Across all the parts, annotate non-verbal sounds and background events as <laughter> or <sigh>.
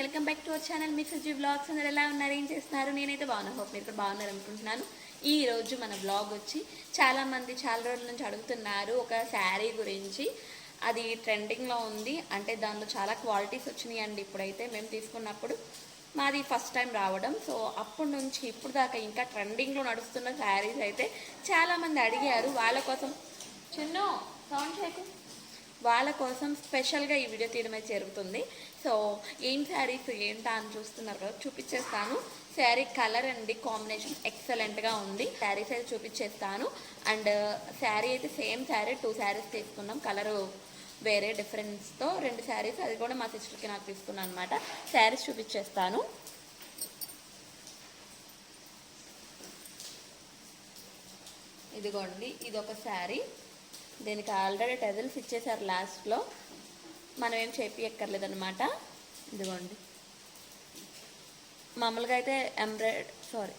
Welcome back to our channel. Me Suji blogs అందరు ఎలా ఉన్నారు? ఏం చేస్తున్నారు? నేనైతే బాగున్నా. హోప్ మీరు కూడా బాగున్నారు అనుకుంటున్నాను. ఈ రోజు మన బ్లాగ్ వచ్చి చాలామంది చాలా రోజుల నుంచి అడుగుతున్నారు ఒక శారీ గురించి. అది ట్రెండింగ్లో ఉంది. అంటే దానిలో చాలా క్వాలిటీస్ వచ్చినాయి అండి ఇప్పుడైతే. మేము తీసుకున్నప్పుడు మాది ఫస్ట్ టైం రావడం. సో అప్పటి నుంచి ఇప్పుడు దాకా ఇంకా ట్రెండింగ్లో నడుస్తున్న శారీస్ అయితే చాలామంది అడిగారు. వాళ్ళ కోసం చిన్న సౌండ్ చేయకు. వాళ్ళ కోసం స్పెషల్గా ఈ వీడియో తీయడమే జరుగుతుంది. సో ఏం శారీస్ ఏంటా అని చూస్తున్నారు కదా చూపించేస్తాను శారీ కలర్ అండి కాంబినేషన్ ఎక్సలెంట్గా ఉంది. శారీస్ అయితే చూపించేస్తాను అండ్ శారీ అయితే సేమ్ శారీ టూ శారీస్ తీసుకున్నాం. కలరు వేరే డిఫరెన్స్తో రెండు శారీస్ అది కూడా మా సిస్టర్కి నాకు తీసుకున్నాను అనమాట శారీస్ చూపించేస్తాను ఇదిగోండి ఇది ఒక శారీ. దీనికి ఆల్రెడీ టెజల్స్ ఇచ్చేసారు లాస్ట్లో. మనం ఏం చేపియక్కర్లేదన్నమాట. ఇదిగోండి. మామూలుగా అయితే ఎంబ్రాయిడ్ సారీ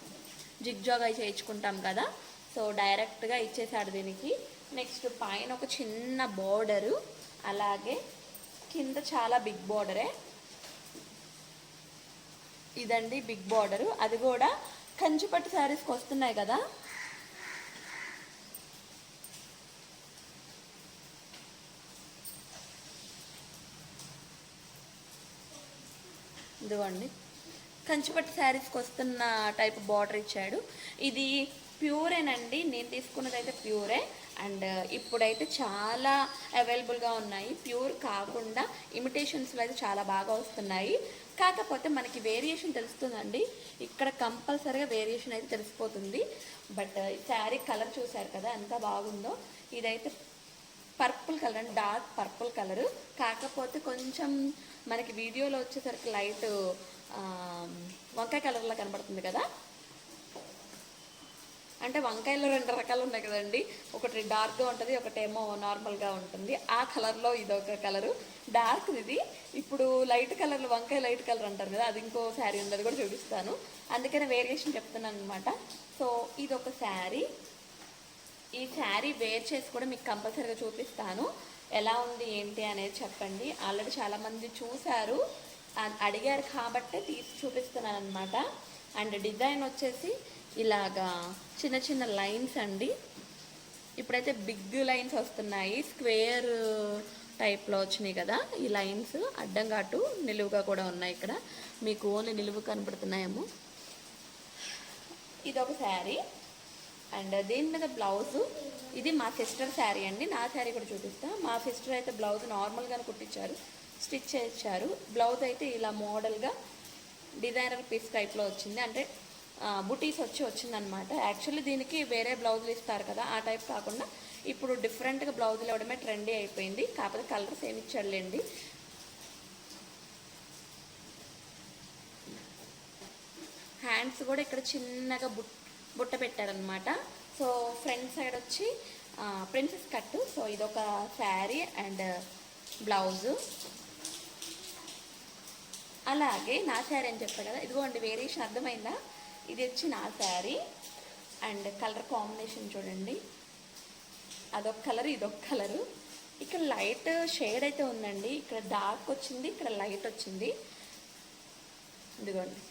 జిగ్ జాగ్ అయి చేయించుకుంటాం కదా. సో డైరెక్ట్గా ఇచ్చేసాడు దీనికి. నెక్స్ట్ పైన ఒక చిన్న బోర్డరు. అలాగే కింద చాలా బిగ్ బోర్డరే. ఇదండి బిగ్ బోర్డరు. అది కూడా కంచిపట్టు శారీస్కి వస్తున్నాయి కదా. ఇదిగోండి. కంచిపట్టు శారీస్కి వస్తున్న టైప్ బార్డర్ ఇచ్చాడు. ఇది ప్యూరేనండి. నేను తీసుకున్నది అయితే ప్యూరే. అండ్ ఇప్పుడైతే చాలా అవైలబుల్గా ఉన్నాయి. ప్యూర్ కాకుండా ఇమిటేషన్స్లో అయితే చాలా బాగా వస్తున్నాయి. కాకపోతే మనకి వేరియేషన్ తెలుస్తుందండి. ఇక్కడ కంపల్సరీగా వేరియేషన్ అయితే తెలిసిపోతుంది. బట్ శారీ కలర్ చూసారు కదా ఎంత బాగుందో. ఇదైతే పర్పుల్ కలర్ అండి డార్క్ పర్పుల్ కలర్. కాకపోతే కొంచెం మనకి వీడియోలో వచ్చేసరికి లైట్ వంకాయ కలర్లో కనబడుతుంది కదా? అంటే వంకాయలో రెండు రకాలు ఉన్నాయి కదండి. ఒకటి డార్క్గా ఉంటుంది ఒకటేమో నార్మల్గా ఉంటుంది. ఆ కలర్లో ఇది ఒక కలరు. డార్క్ ఇది. ఇప్పుడు లైట్ కలర్లు వంకాయ లైట్ కలర్ అంటారు కదా అది ఇంకో శారీ ఉంది అది కూడా చూపిస్తాను. అందుకనే వేరియేషన్ చెప్తున్నాను అనమాట సో ఇది ఒక శారీ. ఈ శారీ వేర్ చేసి కూడా మీకు కంపల్సరీగా చూపిస్తాను. ఎలా ఉంది ఏంటి అనేది చెప్పండి. ఆల్రెడీ చాలామంది చూశారు. అడిగారు కాబట్టే తీసి చూపిస్తున్నాను అనమాట అండ్ డిజైన్ వచ్చేసి ఇలాగా చిన్న చిన్న లైన్స్ అండి. ఇప్పుడైతే బిగ్ లైన్స్ వస్తున్నాయి. స్క్వేర్ టైప్లో వచ్చినాయి కదా ఈ లైన్స్. అడ్డంగా అటు నిలువుగా కూడా ఉన్నాయి ఇక్కడ. మీకు ఓన్లీ నిలువు కనపడుతున్నాయేమో. ఇది ఒక శారీ. అండ్ దీని మీద బ్లౌజు. ఇది మా సిస్టర్ శారీ అండి. నా శారీ కూడా చూపిస్తా. మా సిస్టర్ అయితే బ్లౌజ్ నార్మల్గానే కుట్టించారు. స్టిచ్ చేయించారు బ్లౌజ్ అయితే ఇలా మోడల్గా డిజైనర్ పీస్ టైప్లో వచ్చింది. అంటే బుటీస్ వచ్చి వచ్చిందనమాట యాక్చువల్లీ దీనికి వేరే బ్లౌజులు ఇస్తారు కదా ఆ టైప్ కాకుండా ఇప్పుడు డిఫరెంట్గా బ్లౌజులు ఇవ్వడమే ట్రెండీ అయిపోయింది. కాకపోతే కలర్ సేమ్ ఇచ్చాడులేండి. హ్యాండ్స్ కూడా ఇక్కడ చిన్నగా బుట్ బుట్ట పెట్టారనమాట సో ఫ్రంట్ సైడ్ వచ్చి ప్రిన్సెస్ కట్ సో ఇదొక శారీ అండ్ బ్లౌజు. అలాగే నా శారీ అని చెప్పా కదా ఇదిగోండి వేరియేషన్ అర్థమైందా? ఇది వచ్చి నా శారీ. అండ్ కలర్ కాంబినేషన్ చూడండి. అదొక కలర్ ఇదొక కలరు. ఇక్కడ లైట్ షేడ్ అయితే ఉందండి. ఇక్కడ డార్క్ వచ్చింది ఇక్కడ లైట్ వచ్చింది. ఇదిగోండి.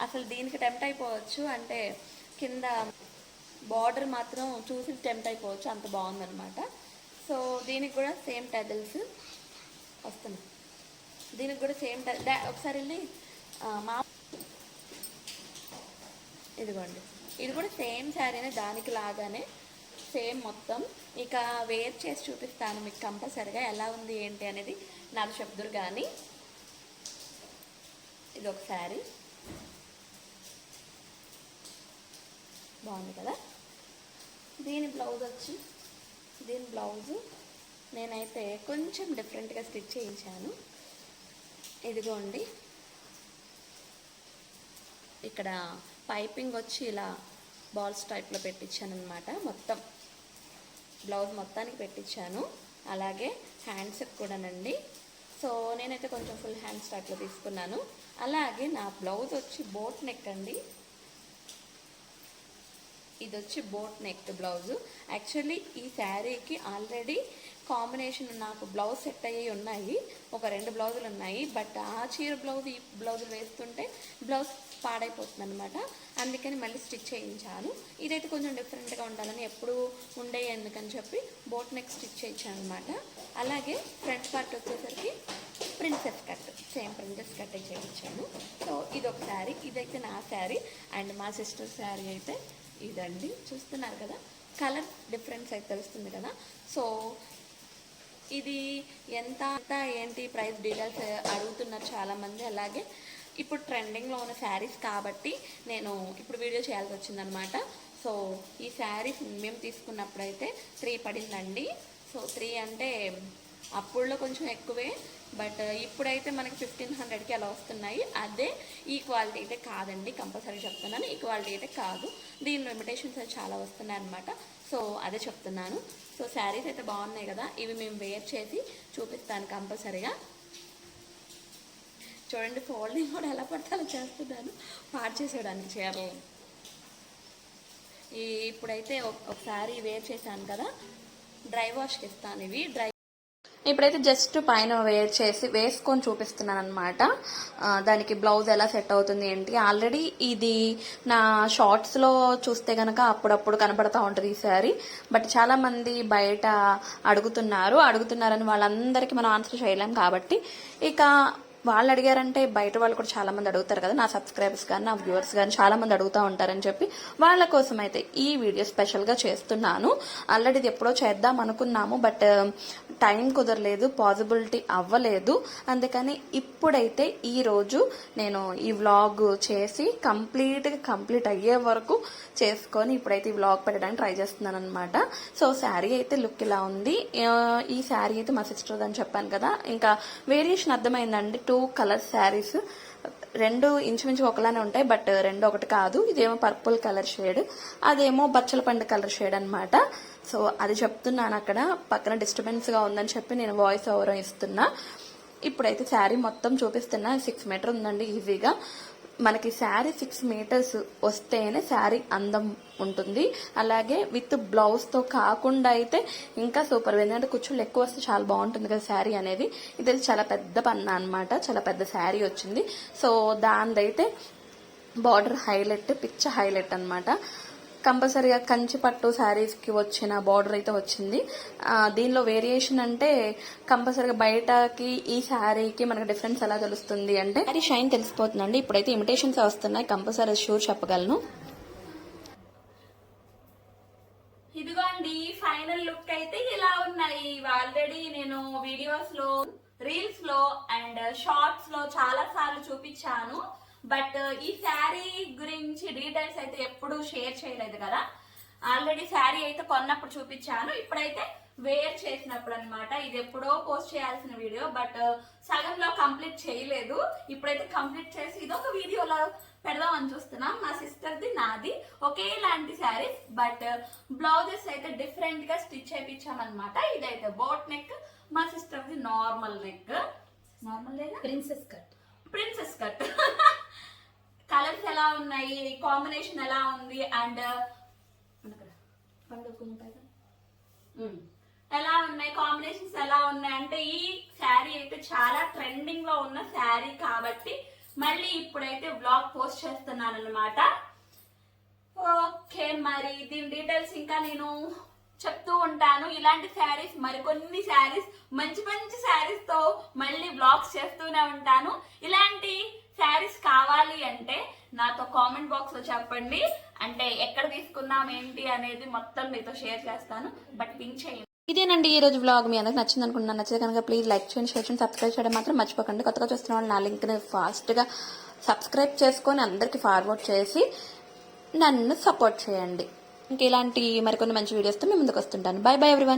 అసలు దీనికి టెంప్ట్ అయిపోవచ్చు అంటే కింద బార్డర్ మాత్రం చూసి టెంప్ట్ అయిపోవచ్చు అంత బాగుందనమాట సో దీనికి కూడా సేమ్ టైటిల్స్ వస్తున్నాయి. దీనికి కూడా సేమ్ టె- ఒకసారి వెళ్ళి మా ఇదిగోండి. ఇది కూడా సేమ్ శారీనే దానికి లాగానే సేమ్ మొత్తం. ఇక వేర్ చేసి చూపిస్తాను మీకు కంపల్సరిగా ఎలా ఉంది ఏంటి అనేది నాకు చెప్దురు కానీ ఇది ఒక శారీ. బాగుంది కదా? దీని బ్లౌజ్ వచ్చి దీని బ్లౌజు నేనైతే కొంచెం డిఫరెంట్గా స్టిచ్ చేయించాను. ఇదిగోండి. ఇక్కడ పైపింగ్ వచ్చి ఇలా బాల్స్ టైప్లో పెట్టించాను అనమాట మొత్తం. బ్లౌజ్ మొత్తానికి పెట్టించాను. అలాగే హ్యాండ్స్కి కూడానండి. సో నేనైతే కొంచెం ఫుల్ హ్యాండ్స్ టైప్లో తీసుకున్నాను. అలాగే నా బ్లౌజ్ వచ్చి బోట్ నెక్ అండి. ఇది వచ్చి బోట్ నెక్ బ్లౌజ్ యాక్చువల్లీ ఈ శారీకి ఆల్రెడీ కాంబినేషన్ నాకు బ్లౌజ్ సెట్ అయ్యి ఉన్నాయి. ఒక రెండు బ్లౌజులు ఉన్నాయి. బట్ ఆ చీర బ్లౌజ్ ఈ బ్లౌజులు వేస్తుంటే బ్లౌజ్ పాడైపోతుంది అనమాట అందుకని మళ్ళీ స్టిచ్ చేయించాను. ఇదైతే కొంచెం డిఫరెంట్గా ఉండాలని ఎప్పుడు ఉండే ఎందుకని చెప్పి బోట్ నెక్ స్టిచ్ చేయించాను అనమాట అలాగే ఫ్రంట్ పార్ట్ వచ్చేసరికి princess cut same princess cut చేయించాను. సో ఇది ఒక శారీ. ఇదైతే నా శారీ. అండ్ మా సిస్టర్ శారీ అయితే ఇదండి. చూస్తున్నారు కదా? కలర్ డిఫరెన్స్ అయితే తెలుస్తుంది కదా? సో ఇది ఎంత అంత ఏంటి ప్రైస్ డీటెయిల్స్ అడుగుతున్నారు చాలామంది. అలాగే ఇప్పుడు ట్రెండింగ్లో ఉన్న శారీస్ కాబట్టి నేను ఇప్పుడు వీడియో చేయాల్సి వచ్చిందనమాట సో ఈ శారీస్ మేము తీసుకున్నప్పుడైతే త్రీ పడిందండి. సో త్రీ అంటే అప్పుడులో కొంచెం ఎక్కువే. బట్ ఇప్పుడైతే మనకి ఫిఫ్టీన్ హండ్రెడ్కి అలా వస్తున్నాయి. అదే ఈ క్వాలిటీ అయితే కాదండి కంపల్సరీ చెప్తున్నాను. ఈ క్వాలిటీ అయితే కాదు. దీని లిమిటేషన్స్ అయితే చాలా వస్తున్నాయి అనమాట సో అదే చెప్తున్నాను. సో శారీస్ అయితే బాగున్నాయి కదా ఇవి మేము వేర్ చేసి చూపిస్తాను కంపల్సరీగా. చూడండి ఫోల్డింగ్ కూడా ఎలా పడితే అలా చేస్తున్నాను. పాడు చేసేయడానికి చీరలు ఈ ఇప్పుడైతే ఒక- ఒకసారి వేర్ చేశాను కదా డ్రై వాష్కి ఇస్తాను ఇవి. డ్రై ఇప్పుడైతే జస్ట్ పైన వేర్ చేసి వేసుకొని చూపిస్తున్నాను అనమాట దానికి బ్లౌజ్ ఎలా సెట్ అవుతుంది ఏంటి? ఆల్రెడీ ఇది నా షార్ట్స్లో చూస్తే కనుక అప్పుడప్పుడు కనపడతా ఉంటుంది ఈ శారీ. బట్ చాలామంది బయట అడుగుతున్నారు. అడుగుతున్నారని వాళ్ళందరికీ మనం ఆన్సర్ చేయలేం కాబట్టి ఇక వాళ్ళు అడిగారంటే బయట వాళ్ళు కూడా చాలా మంది అడుగుతారు కదా నా సబ్స్క్రైబర్స్ కానీ నా వ్యూవర్స్ కానీ చాలా మంది అడుగుతూ ఉంటారని చెప్పి వాళ్ళ కోసం అయితే ఈ వీడియో స్పెషల్గా చేస్తున్నాను. ఆల్రెడీ ఇది ఎప్పుడో చేద్దాం అనుకున్నాము బట్ టైం um, కుదరలేదు పాసిబిలిటీ అవ్వలేదు. అందుకని ఇప్పుడైతే ఈ రోజు నేను ఈ వ్లాగ్ చేసి కంప్లీట్గా కంప్లీట్ అయ్యే వరకు చేసుకొని ఇప్పుడైతే ఈ వ్లాగ్ పెట్టడానికి ట్రై చేస్తున్నాను అనమాట సో శారీ అయితే లుక్ ఇలా ఉంది. ఈ శారీ అయితే మా సిస్టర్ అని చెప్పాను కదా. ఇంకా వేరియేషన్ అర్థమైందండి. Two colour saris. రెండు ఇంచుమించు ఒకలానే ఉంటాయి బట్ రెండు ఒకటి కాదు. ఇదేమో పర్పుల్ కలర్ షేడ్ అదేమో బచ్చల పండు కలర్ షేడ్ అనమాట సో అది చెప్తున్నాను అక్కడ. పక్కన డిస్టర్బెన్స్గా ఉందని చెప్పి నేను వాయిస్ ఓవర్ ఇస్తున్నా. ఇప్పుడైతే శారీ మొత్తం చూపిస్తున్నా. సిక్స్ మీటర్ ఉందండి ఈజీగా మనకి శారీ సిక్స్ మీటర్స్ వస్తేనే శారీ అందం ఉంటుంది. అలాగే విత్ బ్లౌజ్తో కాకుండా అయితే ఇంకా సూపర్ ఎందుకంటే కుచ్చుళ్ళు ఎక్కువ వస్తే చాలా బాగుంటుంది కదా శారీ అనేది. ఇది చాలా పెద్ద పన్న అనమాట చాలా పెద్ద శారీ వచ్చింది. సో దానిదైతే బార్డర్ హైలైట్ పిచ్చ హైలైట్ అన్నమాట. కంపల్సరీగా కంచి పట్టు శారీస్కి వచ్చిన బార్డర్ అయితే వచ్చింది. దీనిలో వేరియేషన్ అంటే కంపల్సరీగా బయటకి ఈ శారీకి మనకు డిఫరెన్స్ ఎలా తెలుస్తుంది అంటే శారీ షైన్ తెలిసిపోతుందండి. ఇప్పుడైతే ఇమిటేషన్స్ వస్తున్నాయి. కంపల్సరీ షూర్ చెప్పగలను. ఇదిగోండి ఫైనల్ లుక్ అయితే ఇలా ఉన్నాయి. ఆల్రెడీ నేను వీడియోస్లో రీల్స్లో అండ్ షార్ట్స్లో చాలా సార్లు చూపించాను. బట్ ఈ శారీ గురించి డీటెయిల్స్ అయితే ఎప్పుడు షేర్ చేయలేదు కదా. ఆల్రెడీ శారీ అయితే కొన్నప్పుడు చూపించాను. ఇప్పుడైతే వేర్ చేసినప్పుడు అన్నమాట. ఇది ఎప్పుడో పోస్ట్ చేయాల్సిన వీడియో బట్ సగంలో కంప్లీట్ చేయలేదు. ఇప్పుడైతే కంప్లీట్ చేసి ఇదొక వీడియోలో పెడదాం అని చూస్తున్నాం. మా సిస్టర్ది నాది ఒకేలాంటి శారీస్ బట్ బ్లౌజెస్ అయితే డిఫరెంట్గా స్టిచ్ చేయించామన్నమాట ఇదైతే బోట్ నెక్ మా సిస్టర్ది normal neck. Normal princess cut. Princess cut. <laughs> ఎలా ఉన్నాయి? కాంబినేషన్ ఎలా ఉంది? అండ్ ఎలా ఉన్నాయి? కాంబినేషన్స్ ఎలా ఉన్నాయి? అంటే ఈ శారీ అయితే చాలా ట్రెండింగ్లో ఉన్న శారీ కాబట్టి మళ్ళీ ఇప్పుడైతే బ్లాగ్ పోస్ట్ చేస్తున్నాను అనమాట ఓకే మరి దీని డీటెయిల్స్ ఇంకా నేను చెప్తూ ఉంటాను. ఇలాంటి శారీస్ మరికొన్ని శారీస్ మంచి మంచి శారీస్తో మళ్ళీ బ్లాగ్స్ చేస్తూనే ఉంటాను. ఇలాంటి శారీస్ కావాలి అంటే నాతో కామెంట్ బాక్స్లో చెప్పండి. అంటే ఎక్కడ తీసుకుందాం ఏంటి అనేది మొత్తం మీతో షేర్ చేస్తాను. బట్ పింక్ చేయండి. ఇదేనండి ఈ రోజు వ్లాగ్ మీ అందరికి నచ్చింది అనుకుంటున్నాను. నచ్చితే కనుక ప్లీజ్ లైక్ చేయండి షేర్ చేయండి సబ్స్క్రైబ్ చేయడం మాత్రం మర్చిపోకండి. కొత్తగా చూస్తున్న వాళ్ళు నా లింక్ని ఫాస్ట్గా సబ్స్క్రైబ్ చేసుకొని అందరికీ ఫార్వర్డ్ చేసి నన్ను సపోర్ట్ చేయండి. ఇంక ఇలాంటి మరికొన్ని మంచి వీడియోస్తో మేము ముందుకు వస్తుంటాను. Bye bye everyone